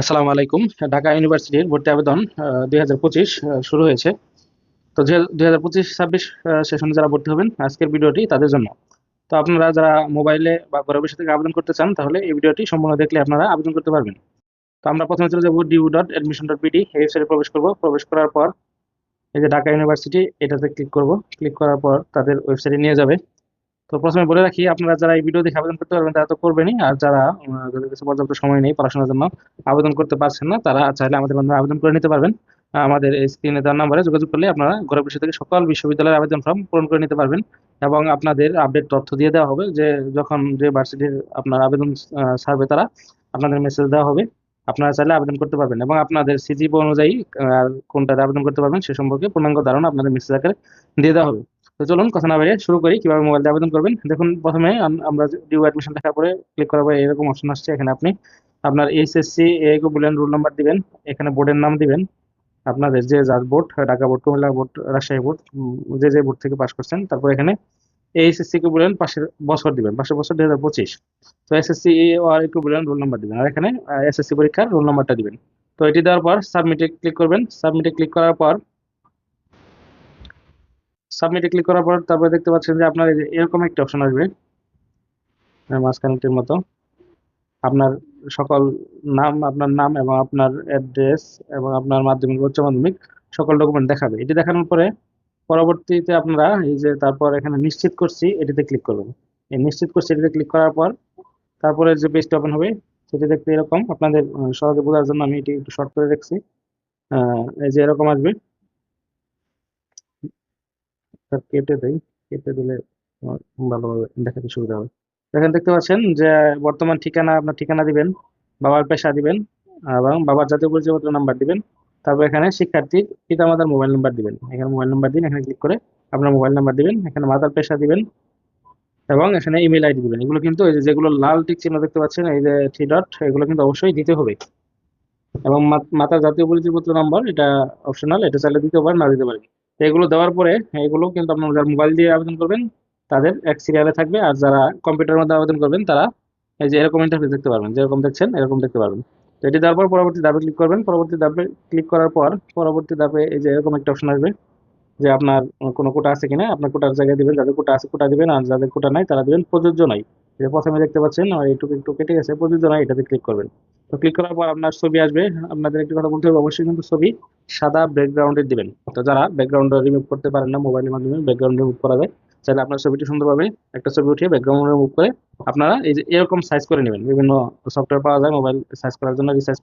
আসসালামু আলাইকুম। ঢাকা ইউনিভার্সিটির ভর্তি আবেদন দুই হাজার পঁচিশ শুরু হয়েছে। তো দুই হাজার পঁচিশ, ছাব্বিশ সেশনে যারা ভর্তি হবেন, আজকের ভিডিওটি তাদের জন্য। তো আপনারা যারা মোবাইলে বা ঘরে বসে থেকে আবেদন করতে চান, তাহলে এই ভিডিওটি সম্পূর্ণ দেখলে আপনারা আবেদন করতে পারবেন। তো আমরা প্রথমে চলে যাব DU dot admission dot BD এই ওয়েবসাইটে প্রবেশ করব। প্রবেশ করার পর এই যে ঢাকা ইউনিভার্সিটি, এটাতে ক্লিক করব। ক্লিক করার পর তাদের ওয়েবসাইটে নিয়ে যাবে। তো প্রথমে বলে রাখি, আপনারা যারা এই ভিডিও দেখে আবেদন করতে পারবেন তারা তো করবেনই। আর যারা যাদের কাছে পর্যাপ্ত সময় নেই পড়াশোনার জন্য আবেদন করতে পারছেন না, তারা চাইলে আমাদের মাধ্যমে আবেদন করে নিতে পারবেন। আমাদের এই স্ক্রিনে দেওয়ার নাম্বারে যোগাযোগ করলে আপনারা ঘরে বসে থেকে সকল বিশ্ববিদ্যালয়ের আবেদন ফর্ম পূরণ করে নিতে পারবেন এবং আপনাদের আপডেট তথ্য দিয়ে দেওয়া হবে যে যখন যে ভার্সিটির আপনার আবেদন সার্ভে তারা, আপনাদের মেসেজ দেওয়া হবে। আপনারা চাইলে আবেদন করতে পারবেন এবং আপনাদের সিজিপি অনুযায়ী কোনটাতে আবেদন করতে পারবেন সে সম্পর্কে পূর্ণাঙ্গ ধারণা আপনাদের মেসেজ আকারে দিয়ে দেওয়া হবে। তো চলুন কথা না বাড়িয়ে শুরু করি, কীভাবে মোবাইল দিয়ে আবেদন করবেন। দেখুন, প্রথমে আমরা ডিউ অ্যাডমিশন দেখার পরে ক্লিক করার পরে এরকম অপশন আসছে এখানে আপনি। আপনার এইচএসসি এগো বলেন রোল নাম্বার দিবেন, এখানে বোর্ডের নাম দিবেন। আপনাদের যে যার board Dhaka board Comilla board Rajshahi board যে যে বোর্ড থেকে পাস করছেন, তারপর এখানে এইচএসসি কে বলেন পাশের বছর দিবেন, পাশের বছর দুই হাজার পঁচিশ। তো এসএসসি আর একটু বলেন রোল নাম্বার দিবেন আর এখানে এসএসসি পরীক্ষার রোল নাম্বারটা দিবেন। তো এটি দেওয়ার পর সাবমিটে ক্লিক করবেন। সাবমিটে ক্লিক করার পর সাবমিটে ক্লিক করার পর তারপরে দেখতে পাচ্ছেন যে আপনার এরকম একটা অপশন আসবে। মাঝখানটির মতো। আপনার সকল নাম আপনার নাম এবং আপনার অ্যাড্রেস এবং আপনার মাধ্যমিক উচ্চ মাধ্যমিক সকল ডকুমেন্ট দেখাবে। এটি দেখানোর পরে পরবর্তীতে আপনারা এই যে তারপর এখানে নিশ্চিত করছি এটিতে ক্লিক করবেন এই নিশ্চিত করছি এটিতে ক্লিক করার পর তারপরে যে পেজটি ওপেন হবে সেটি দেখতে এরকম। আপনাদের সহজে বোঝার জন্য আমি এটি একটু শর্ট করে আহ, এই যে এরকম আসবে। তার কেটে দেই, কেটে দিলে ভালোভাবে দেখাতে সুবিধা হবে। এখানে দেখতে পাচ্ছেন যে বর্তমান ঠিকানা, আপনার ঠিকানা দিবেন, বাবার পেশা দিবেন, এবং বাবার জাতীয় পরিচয়পত্র নাম্বার দিবেন, তারপর এখানে শিক্ষার্থীর পিতামাতার মোবাইল নাম্বার দিবেন। এখানে মোবাইল নাম্বার দিন, এখানে ক্লিক করে আপনার মোবাইল নাম্বার দিবেন, এখানে মাতার পেশা দিবেন, এবং এখানে ইমেল আইডি দিবেন। এগুলো কিন্তু এই যে যেগুলো লাল টিক চিহ্ন দেখতে পাচ্ছেন, এই যে থ্রি ডট এগুলো কিন্তু অবশ্যই দিতে হবে। এবং মাতার জাতীয় পরিচয়পত্র নাম্বার এটা অপশনাল এটা চাইলে দিতে পারেন, না দিতে পারেন। এগুলো দেওয়ার পরে এগুলো কিন্তু আপনারা যারা মোবাইল দিয়ে আবেদন করবেন, তাদের এক সিরিয়ালে থাকবে। আর যারা কম্পিউটারের মধ্যে আবেদন করবেন, তারা এই যে এরকম ইন্টারফেস দেখতে পারবেন, যেরকম দেখছেন, এরকম দেখতে পারবেন। তো এটি দেওয়ার পর পরবর্তী ধাপে ক্লিক করবেন। পরবর্তী ধাপে ক্লিক করার পর, পরবর্তী ধাপে এই যে এরকম একটা অপশন আসবে যে আপনার কোনো কোটা আছে কিনা, আপনার কোটার জায়গায় দিবেন, যাদের কোটা আছে কোটা দিবেন, আর যাদের কোটা নাই তারা দিবেন প্রযোজ্য নাই। যে প্রথমে দেখতে পাচ্ছেন আর এইটুকু একটু কেটে গেছে, প্রযোজ্য নাই, এটাতে ক্লিক করবেন। তো ক্লিক করার পর আপনার ছবি আসবে। আপনাদের একটি কথা বলতে হবে, অবশ্যই কিন্তু ছবি সাদা ব্যাকগ্রাউন্ডে দিবেন। তো যারা ব্যাকগ্রাউন্ড রিমুভ করতে পারেন না মোবাইলের মাধ্যমে ব্যাকগ্রাউন্ড রিমুভ করা যায় চাইলে আপনার ছবিটি সুন্দরভাবে একটা ছবি উঠিয়ে ব্যাকগ্রাউন্ড রিমুভ করে আপনারা এই যে এরকম সাইজ করে নেবেন। বিভিন্ন সফটওয়্যার পাওয়া যায় মোবাইল সাইজ করার জন্য রিসাইজ